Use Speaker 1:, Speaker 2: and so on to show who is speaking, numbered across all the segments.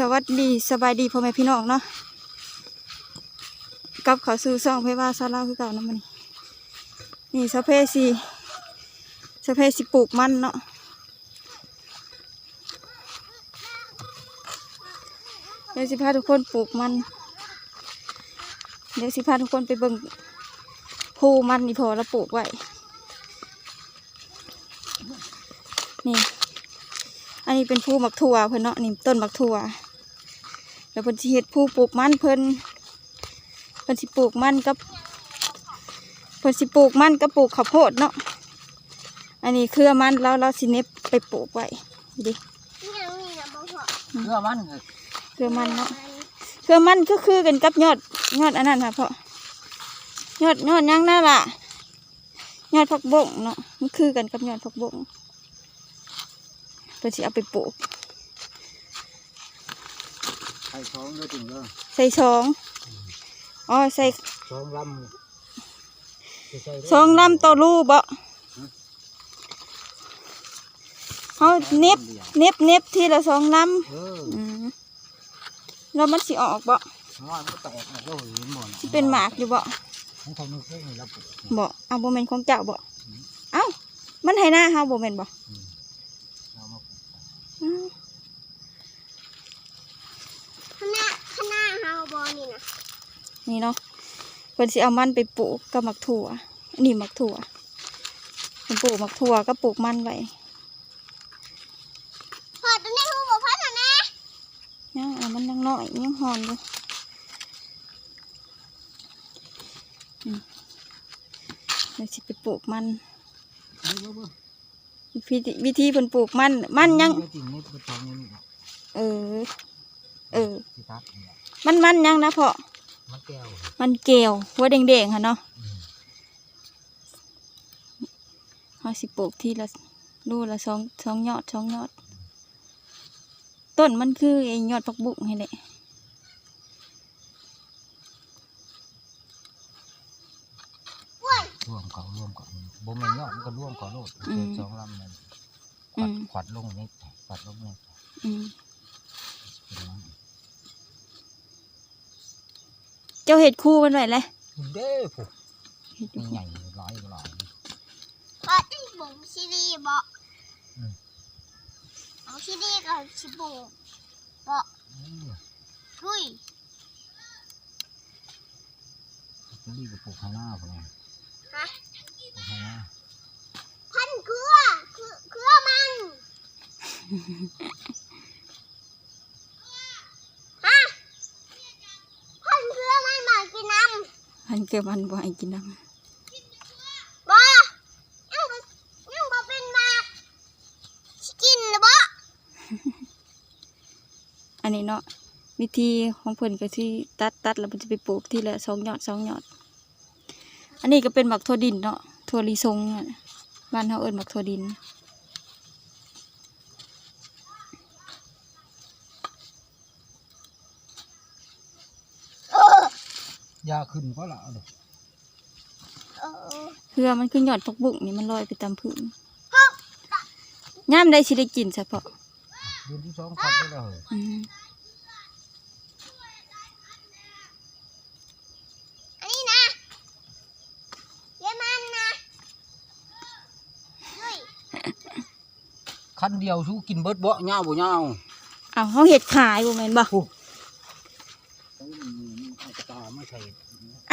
Speaker 1: สวัสดีสบายดีพ่อแม่พี่น้องเนาะกับเขาสู่ซ่องเพว่าซาลาคือเก่านะมันนี่นี่สะเพสีสะเพสิปลูกมันเนาะเดี๋ยวสิพาทุกคนปลูกมัน เดี๋ยวสิพาทุกคนไปเบิ่งภูมันนี่พอเราปลูกไว้ นนี้เป็นผู้หมักถั่วเพิ่นเนาะนี่ต้นหมักถั่วแล้วเพิ่นสิเฮ็ดผู้ปลูกมันเพิ่นเพิ่นสิปลูกมันกับเพิ่นสิปลูกมันกับปลูกข้าวโพดเนาะอันนี้เครือมันแล้วเราสิเน็บไปปลูกไว้ดิ
Speaker 2: นี่ยังมีนะบ่พอ
Speaker 3: เพื่อมันคือ
Speaker 1: เครือมันเนาะเครือมันก็คือกันกับยอดยอดอันนั้นค่ะพ่อยอดยอดหยังน่าล่ะยอดผักบงเนาะมันคือกันกับยอดผักบงเพิ่นสิเอาไปปลูก
Speaker 3: ไข่ท้องด้วยจริงเด้อ
Speaker 1: ใส่สองอ๋อใส่
Speaker 3: ท้องลำสิใเด้
Speaker 1: สองลำต่อรูบ่เขาเน็บเน็บเน็บทีละสองล
Speaker 3: เออำ
Speaker 1: อืมแล้วมันสิออกบ่
Speaker 3: งอนก็แตกออกแล้วเห็นบ่
Speaker 1: สิเป็นหมากอยู่บ่
Speaker 3: ของเขาไม่เคยให้เราปลูก
Speaker 1: บ่เอาบ่แม่นของเจ้าบ่เอ้ามันให้หน้าเฮาบ่แม่นบ่
Speaker 3: เรามาปลูก
Speaker 1: อ้าว
Speaker 2: ข้างหน้าข้างหน้าเฮา บอนี่นะ
Speaker 1: นี่เนาะเพิ่นสิเอามันไปปลูกกับหมักถั่วอันนี้หมักถั่วเพิ่นปลูกหมักถั่วก็ปลูกมันไว้
Speaker 2: พอตัวนี้ฮู้บ่พัดน่ะนะ
Speaker 1: ยังเอามันยังน้อยยังหอนอยู่อืมเดี๋ยวสิไปปลูกมัน
Speaker 3: เบิ่งเบิ่ง
Speaker 1: วิธีวิธีเพิ่นปลูกมันมันยัง
Speaker 3: เบิ่จริงนี่เป็นท้องนี่บ่
Speaker 1: เออ เออ
Speaker 3: สิตัดนี่แหละ
Speaker 1: มันมันยังนะพ่อ
Speaker 3: มันแก้ว
Speaker 1: มันเกลียวหัวแดงๆค่ะเนาะ
Speaker 3: อืม
Speaker 1: เขาสิปลูกทีละรูละสองสองยอดสองยอด ต้นมันคือไอ้ยอดผักบุ้งนี่แหละ
Speaker 3: ร่วมเขาร่วมกันบ่แม่นยอดมันก็ร่วมเขาโลดเกิดสองลำนั่นขวัดขวัดลงนี่ขวัดลงนี่
Speaker 1: อืม
Speaker 3: เป็นน้
Speaker 1: เจ้าเห็ดคู่มันไว้เลยำ
Speaker 3: เด้อพวก
Speaker 1: เห็ดอยู่
Speaker 3: ใหญ่หลายหลาย
Speaker 2: พออีบุ๋มซีรีส์บ่
Speaker 3: อืม
Speaker 2: เอาซีรีส์กับสิบุ๋มบ่
Speaker 3: เออ
Speaker 2: ดุย
Speaker 3: จะรีบไปปลูกข้างหน้าพุ่นน่ะ
Speaker 2: ฮะ
Speaker 3: ปลูกข้างหน้า
Speaker 2: พันเครือคือเครือมันฮะพันเครือมันมากินน้
Speaker 1: มันเกิดมันบ่ให้กินน้ำ
Speaker 2: บ่ยังบ่ยังบ่เป็นหมากสิกินหรือบ่ำ
Speaker 1: อันนี้เนาะวิธีของเพิ่นก็ที่ตัดตัดแล้วมันจะไปปลูกทีละสองยอดสองยอด อันนี้ก็เป็นหมักถั่วดินเนาะถั่วลิสงอะบ้านเขาเอิ้นหมักถั่วดิน
Speaker 2: เออยา
Speaker 3: ขึ้นก็ละเอาเด้อ
Speaker 2: เออ
Speaker 1: เพื่อมันคือยอดผักบุ้งนี่มันลอยไปตามพื้นย่ามได้สิได้กินเฉพาะ
Speaker 3: เดือนที่สองขับไปแล้วเหรอ
Speaker 1: อืม
Speaker 2: อันนี้นะเยมันนะดุย
Speaker 3: คันเดียวสู้กินเบิดบ่เงาบ่เงา
Speaker 1: เอาเขาเห็ดขายบ่แม่นบ่
Speaker 3: เอากระตามาใส่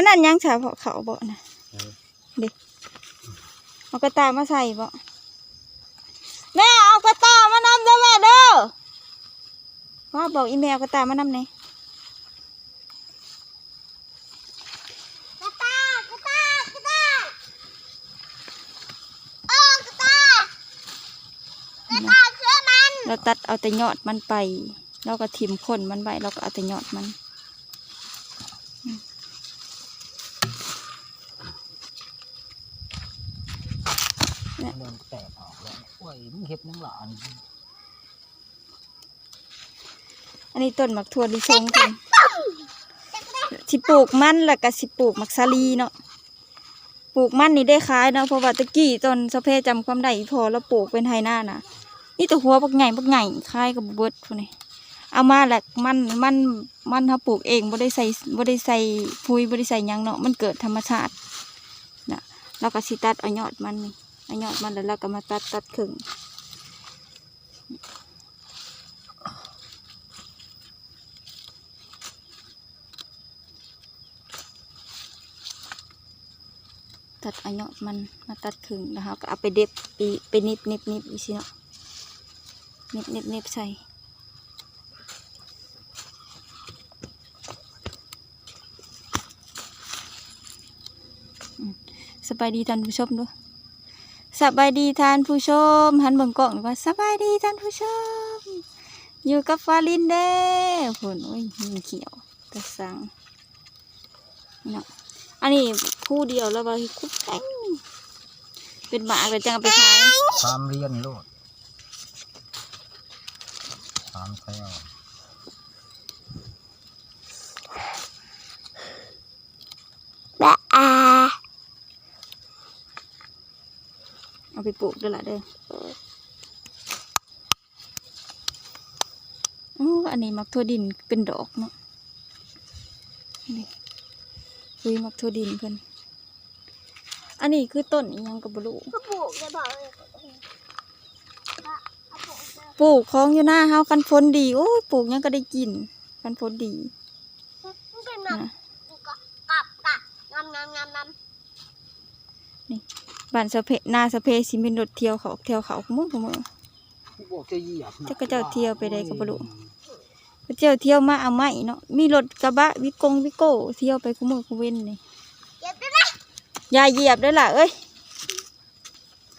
Speaker 1: อันนั้นยังเฉพาะเขาบ่นะ
Speaker 3: เออ
Speaker 1: เด็กเอากระตายมาใส่บ่แม่เอากระตายมานำเด้อแม่เด้อว่าบอกอีแมวกระตายมานำไหน
Speaker 2: กระตากระตากระตาเออกระตากระตาเครือมัน
Speaker 1: เราตัดเอาแต่ยอดมันไป เราก็ทิมคนมันไว้เราก็เอาแต่ยอดมัน
Speaker 3: เริ่มแตกออกแล้วโอ้ยมึงเฮ็ดนังหลาน
Speaker 1: อันนี้ต้นหมักถั่วลิสงเพิ่นสิปลูกมันแล้วก็สิปลูกหมักสาลีเนาะปลูกมันนี่ได้ขายเนาะเพราะว่าตะกี้ตอนสะเพจำความได้อีพอแล้วปลูกเป็นไฮหน้าน่ะนี่แต่หัวบักใหญ่บักใหญ่คายกับบ่เบิดพวกนี้เอามาแหละมันมันมันเขาปลูกเองบ่ได้ใส่บ่ได้ใส่ปุ๋ยบ่ได้ใส่หยังเนาะมันเกิดธรรมชาติน่ะเราก็สิตัดเอายอดมันนี่เอา ยอดมันแล้วเราก็มาตัดตัดครึ่งตัดเอายอดมันมาตัดครึ่งแล้วเราก็เอาไปเด็บไปไปนิบนิบนิบอีสิเนาะนิบนิบนิบใส่สบายดีท่านผู้ชมด้วย สบายดีท่านผู้ชมหันเบิ่งกล้องดีกว่าสบายดีท่านผู้ชม อยู่กับฟาลินเด้ผลโอ้ยมีเขียวกระสังเนาะอันนี้คู่เดียวแล้วว่าคุดแป้งเป็นหมาแต่จังไปขาย
Speaker 3: ตามเรียนโลดตามแถว
Speaker 2: แบะอา
Speaker 1: เอาไปปลูกด้วยล่ะเด้อโอ้อันนี้มักทั่วดินเป็นดอกเนาะนี่คุยมักทั่วดินเพิ่นอันนี้คือต้นอิหยังกับบลู
Speaker 2: ก็ปลูกได้บอกเลย
Speaker 1: ปลูกของอยู่หน้าเฮากันฝนดีโอ้ยปลูกหยังก็ได้กินกันฝนดี
Speaker 2: มันเป็นแบบ
Speaker 1: นะ
Speaker 2: กับกับกับงำงำงำง
Speaker 1: บ้านสะเพหน้าสะเพสิเป็นรถเที่ยวเขาเที่ยวเขาขมือขมือ
Speaker 3: บอกจะเหยียบ
Speaker 1: จักรเจ้าเที่ยวไปได้ก็บ่รู้เขาเจ้าเที่ยวมาเอาไม้เนาะมีรถกระบะวิกงวิโก้เที่ยวไปขมือขเว้นนี่ำ
Speaker 2: เก็บได้ไหม
Speaker 1: อย่าเหยียบเด้วยล่ะเอ้ย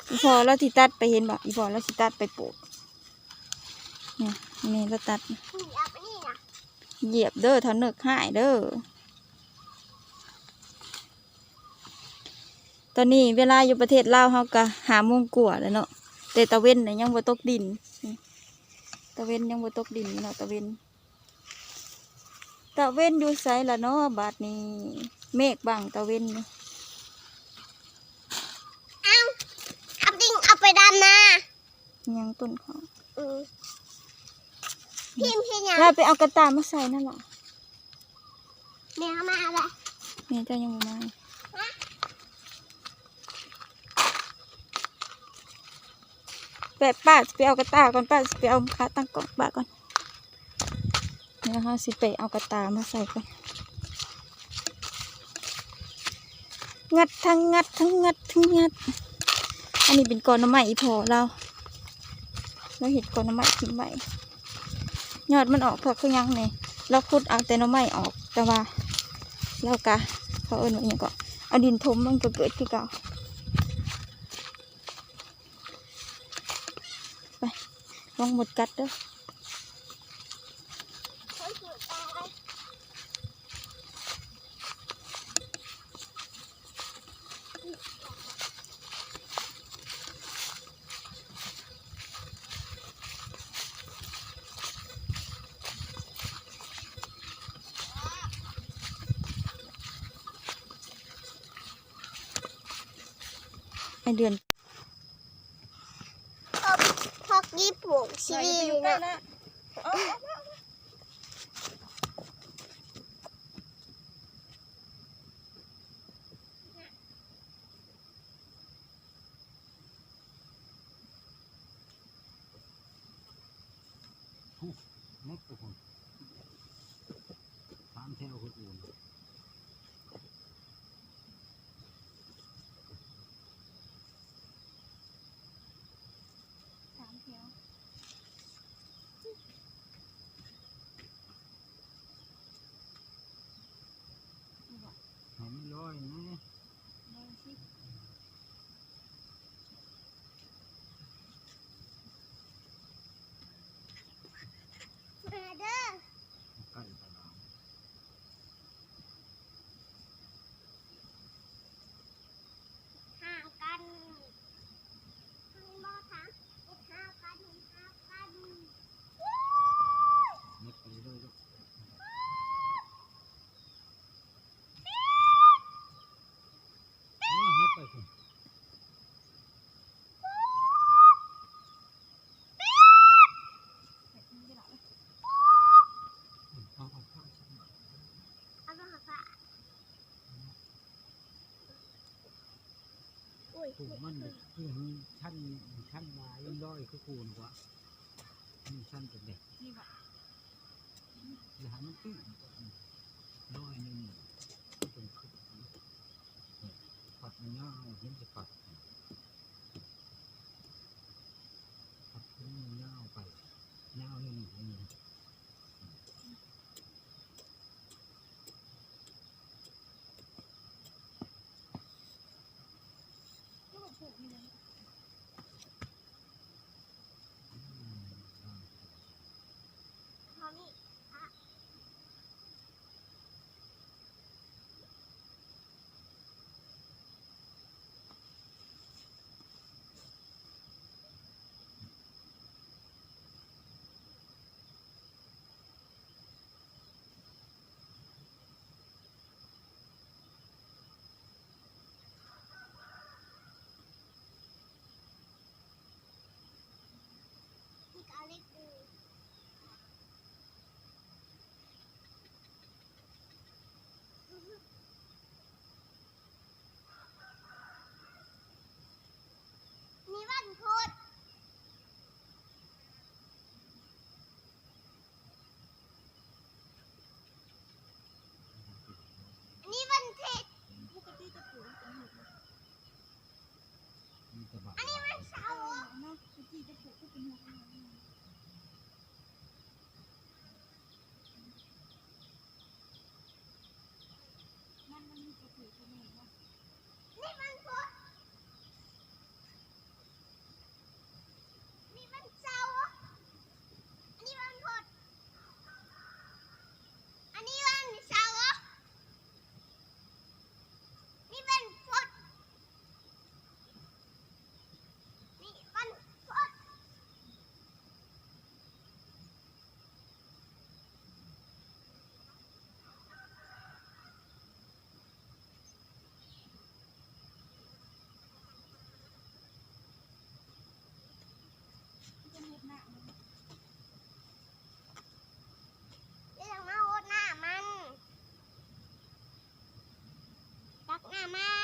Speaker 1: อีพอเราสิตัดไปเห็นบ่อีพอเราสิตัดไปปลูกเนี่ยนี่เราตัด
Speaker 2: นี่เอาไปนี่นะ
Speaker 1: เหยียบเด้อเท่าเนึกหายเด้อ ตอนนี้เวลาอยู่ประเทศลาวเขาก็หาโมงกว่าแล้วเนาะแต่ตะเว้นน่ะยังบ่ตกดินนี่ตะเว้นยังบ่ตกดินเนาะตะเว้นตะเว้นอยู่ไสล่ะเนาะบาดนี้เมฆบังตะเว้นนี่
Speaker 2: เอาเอาดิ่งเอาไปดำนา
Speaker 1: ยังต้นเขา
Speaker 2: อืมพิมพ์ที่ยัง
Speaker 1: แล้วไปเอากระตายมาใส่นั่นล่ะ
Speaker 2: แม่เอามาอะไร
Speaker 1: แม่เจ้ายังบ่มา แปป้าสิไปเอากระตาก่อนป้าสิไปเอาขาตั้งกล่องป้าก่อนนี่นะคะสิไปเอากระตามาใส่ก่อนงัดทั้งงัดทั้งงัดทั้งงัด อันนี้เป็นกอนน้ำใหม่อีพอเราเราเห็ดกอนน้ำใหม่ทิ้งไว้ยอดมันออกเพื่อคือยังเนี่ยเราขุดเอาแต่น้ำใหม่ออกแต่ว่าเรากะเขาเอิ้นว่าอย่างก็เอาดินถมมันก็เกิดคือเก่าไป ลองหมดกัดเด้อไอเดือน
Speaker 2: พอก ญี่ปุ่นซีรีส์นะ
Speaker 3: ถุ
Speaker 1: งมั
Speaker 3: นคือชั้นชั้นมาย่งด้อยคือคูนวะมีชั้นเป็นเด็กอย่หามันตื้นด้อยนึงต้องขึ้นปัดมันง่า
Speaker 2: ย
Speaker 1: เห็
Speaker 2: น
Speaker 1: จะปัด
Speaker 2: teman. mamá.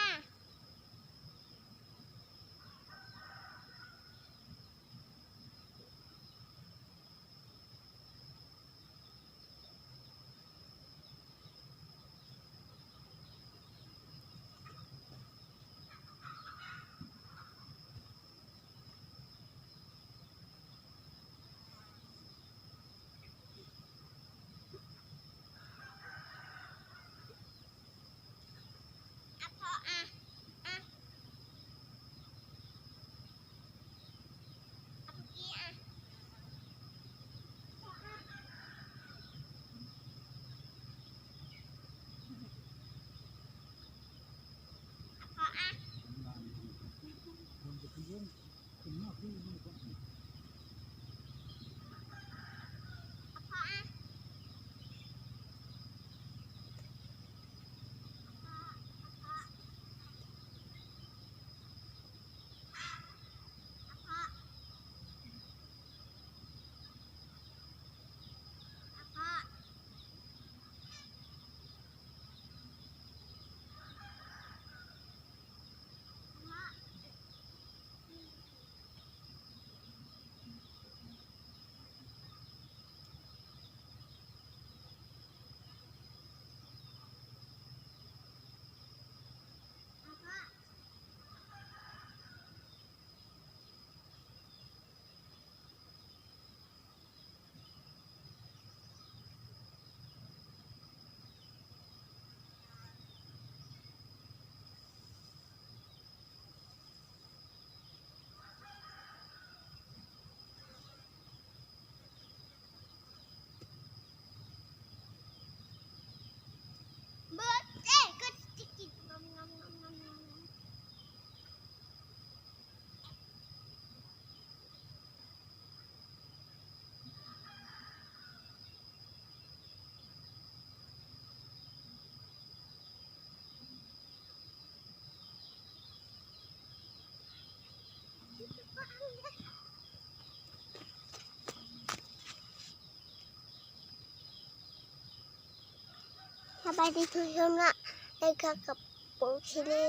Speaker 2: สบายดีทุกคนนะในกกับโปชิเล่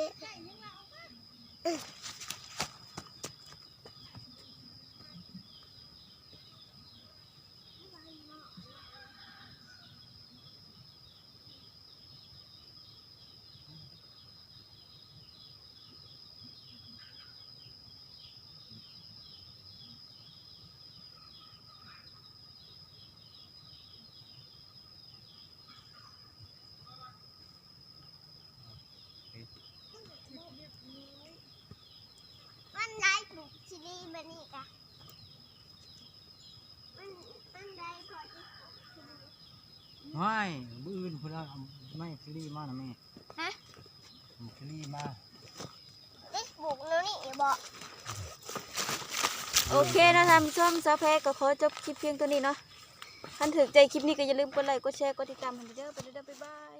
Speaker 2: บบนี้กะมันมันได้พอที่ปลูกชิลี
Speaker 3: ไม่บื้ออื่นเพื่อนเอาไม่คลี่มานะแม่
Speaker 2: ฮะ
Speaker 3: เอาคลี่มา
Speaker 2: ได้ปลูกแล้วนี่บอก
Speaker 1: โอเคนะท่านผู้ชมสาวแพรก็ขอจบคลิปเพียงตัวนี้เนาะท่านถึกใจคลิปนี้ก็อย่าลืมกดไลค์กดแชร์กดติดตามให้เด้อไปเด้อบ๊ายบาย